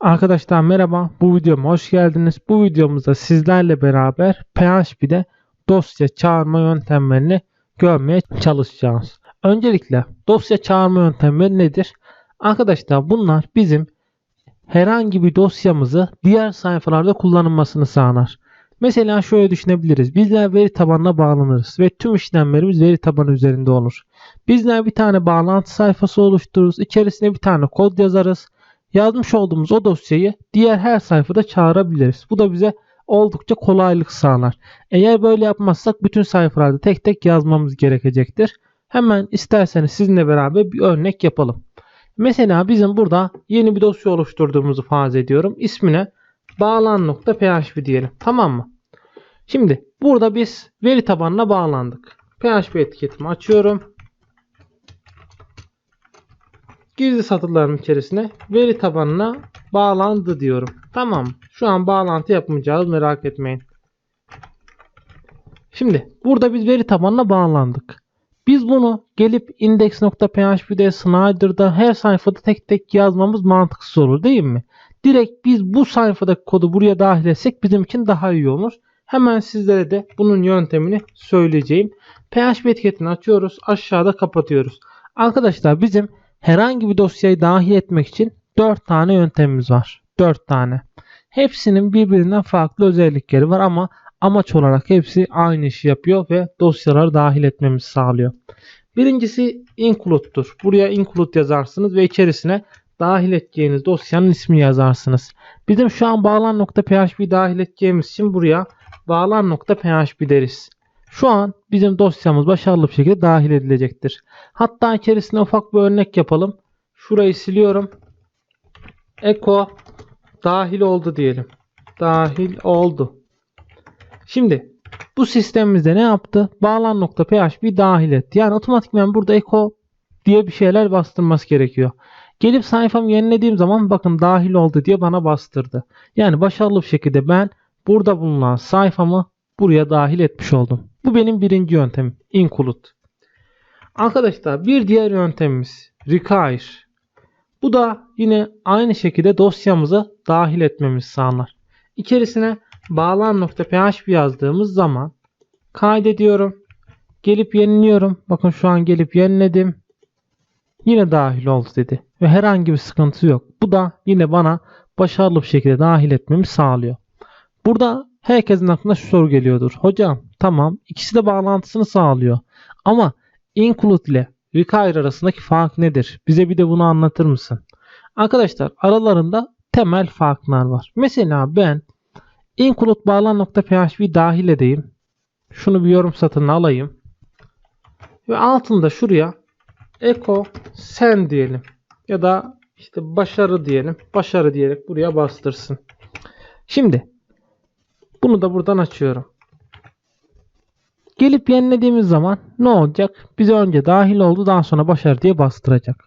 Arkadaşlar merhaba. Bu videoma hoş geldiniz. Bu videomuzda sizlerle beraber PHP'de dosya çağırma yöntemlerini görmeye çalışacağız. Öncelikle dosya çağırma yöntemleri nedir? Arkadaşlar bunlar bizim herhangi bir dosyamızı diğer sayfalarda kullanılmasını sağlar. Mesela şöyle düşünebiliriz. Bizler veri tabanına bağlanırız ve tüm işlemlerimiz veri tabanı üzerinde olur. Bizler bir tane bağlantı sayfası oluştururuz. İçerisine bir tane kod yazarız yazmış olduğumuz o dosyayı diğer her sayfada çağırabiliriz. Bu da bize oldukça kolaylık sağlar. Eğer böyle yapmazsak bütün sayfalarda tek tek yazmamız gerekecektir. Hemen isterseniz sizinle beraber bir örnek yapalım. Mesela bizim burada yeni bir dosya oluşturduğumuzu farz ediyorum. İsmine bağlan.php diyelim. Tamam mı? Şimdi burada biz veri tabanına bağlandık. PHP etiketimi açıyorum. Gizli satırlarım içerisine veri tabanına bağlandı diyorum. Tamam. Şu an bağlantı yapmayacağız merak etmeyin. Şimdi burada biz veri tabanına bağlandık. Biz bunu gelip index.php'de, Snyder'da her sayfada tek tek yazmamız mantıksız olur değil mi? Direkt biz bu sayfadaki kodu buraya dahil etsek bizim için daha iyi olur. Hemen sizlere de bunun yöntemini söyleyeceğim. PHP etiketini açıyoruz. Aşağıda kapatıyoruz. Arkadaşlar bizim herhangi bir dosyayı dahil etmek için 4 tane yöntemimiz var. 4 tane. Hepsinin birbirinden farklı özellikleri var ama amaç olarak hepsi aynı işi yapıyor ve dosyaları dahil etmemizi sağlıyor. Birincisi include'dur. Buraya include yazarsınız ve içerisine dahil edeceğiniz dosyanın ismini yazarsınız. Bizim şu an bağlan.php dahil edeceğimiz için buraya bağlan.php deriz. Şu an bizim dosyamız başarılı bir şekilde dahil edilecektir. Hatta içerisine ufak bir örnek yapalım. Şurayı siliyorum. Eko dahil oldu diyelim. Dahil oldu. Şimdi bu sistemimizde ne yaptı? Bağlan.php dahil etti. Yani otomatikman burada eko diye bir şeyler bastırması gerekiyor. Gelip sayfamı yenilediğim zaman bakın dahil oldu diye bana bastırdı. Yani başarılı bir şekilde ben burada bulunan sayfamı buraya dahil etmiş oldum. Bu benim birinci yöntemim. Include. Arkadaşlar bir diğer yöntemimiz require. Bu da yine aynı şekilde dosyamızı dahil etmemiz sağlar. İçerisine bağlan.php yazdığımız zaman kaydediyorum. Gelip yeniliyorum. Bakın şu an gelip yeniledim. Yine dahil oldu dedi. Ve herhangi bir sıkıntı yok. Bu da yine bana başarılı bir şekilde dahil etmemi sağlıyor. Burada herkesin aklına şu soru geliyordur. Hocam tamam ikisi de bağlantısını sağlıyor. Ama include ile require arasındaki fark nedir? Bize bir de bunu anlatır mısın? Arkadaşlar aralarında temel farklar var. Mesela ben include bağlan.php dahil edeyim. Şunu bir yorum satırına alayım. Ve altında şuraya echo sen diyelim. Ya da işte başarı diyelim. Başarı diyerek buraya bastırsın. Şimdi bunu da buradan açıyorum. Gelip yenilediğimiz zaman ne olacak? Bize önce dahil oldu daha sonra başarı diye bastıracak.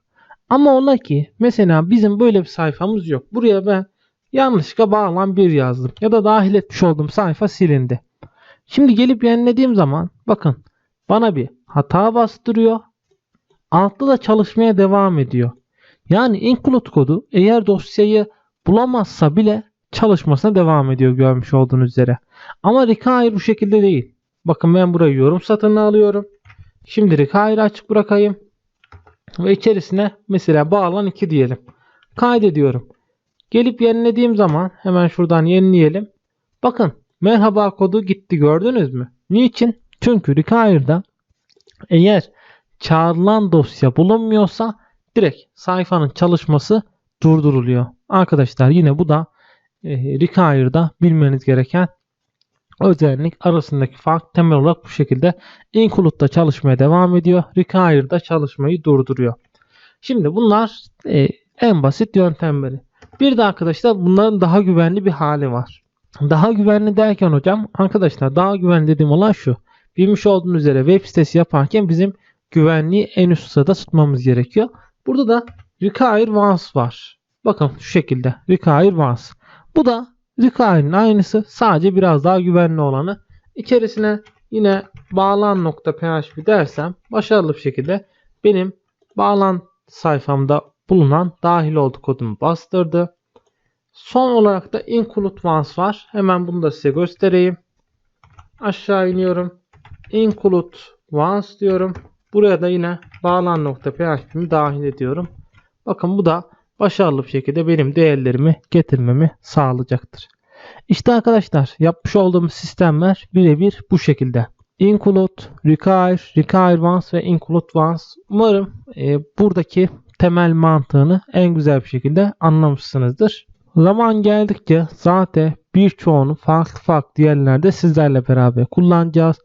Ama ola ki mesela bizim böyle bir sayfamız yok. Buraya ben yanlışlıkla bağlan bir yazdım. Ya da dahil etmiş olduğum sayfa silindi. Şimdi gelip yenilediğim zaman bakın bana bir hata bastırıyor. Altta da çalışmaya devam ediyor. Yani include kodu eğer dosyayı bulamazsa bile çalışmasına devam ediyor görmüş olduğunuz üzere. Ama require bu şekilde değil. Bakın ben burayı yorum satırına alıyorum. Şimdi require açık bırakayım. Ve içerisine mesela bağlan 2 diyelim. Kaydediyorum. Gelip yenilediğim zaman hemen şuradan yenileyelim. Bakın merhaba kodu gitti gördünüz mü? Niçin? Çünkü require'da eğer çağrılan dosya bulunmuyorsa direkt sayfanın çalışması durduruluyor. Arkadaşlar yine bu da e, Require'da bilmeniz gereken özellik arasındaki fark temel olarak bu şekilde. Include'da çalışmaya devam ediyor. Require'da çalışmayı durduruyor. Şimdi bunlar e, en basit yöntemleri. Bir de arkadaşlar bunların daha güvenli bir hali var. Daha güvenli derken hocam arkadaşlar daha güvenli dediğim olan şu. Bilmiş olduğunuz üzere web sitesi yaparken bizim güvenliği en üst sırada tutmamız gerekiyor. Burada da require once var. Bakın şu şekilde require once. Bu da require'nin aynısı sadece biraz daha güvenli olanı. İçerisine yine bağlan.php dersem başarılı bir şekilde benim bağlan sayfamda bulunan dahil oldu kodumu bastırdı. Son olarak da include once var. Hemen bunu da size göstereyim. Aşağı iniyorum. Include once diyorum. Buraya da yine bağlan nokta PHP'mi dahil ediyorum. Bakın bu da başarılı bir şekilde benim değerlerimi getirmemi sağlayacaktır. İşte arkadaşlar yapmış olduğumuz sistemler birebir bu şekilde. Include, require, require once ve include once. Umarım e, buradaki temel mantığını en güzel bir şekilde anlamışsınızdır. Zaman geldikçe zaten birçoğunu farklı farklı yerlerde sizlerle beraber kullanacağız.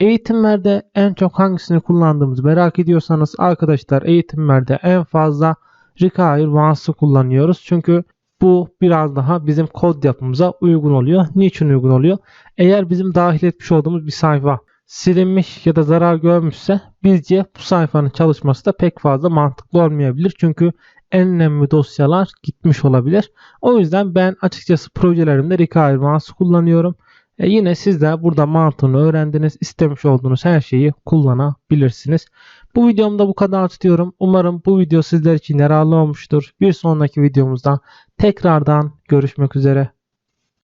Eğitimlerde en çok hangisini kullandığımızı merak ediyorsanız arkadaşlar eğitimlerde en fazla require once'ı kullanıyoruz. Çünkü bu biraz daha bizim kod yapımıza uygun oluyor. Niçin uygun oluyor? Eğer bizim dahil etmiş olduğumuz bir sayfa silinmiş ya da zarar görmüşse bizce bu sayfanın çalışması da pek fazla mantıklı olmayabilir. Çünkü en önemli dosyalar gitmiş olabilir. O yüzden ben açıkçası projelerimde require once kullanıyorum. E yine siz de burada mantığını öğrendiniz. istemiş olduğunuz her şeyi kullanabilirsiniz. Bu videomda bu kadar tutuyorum. Umarım bu video sizler için yararlı olmuştur. Bir sonraki videomuzda tekrardan görüşmek üzere.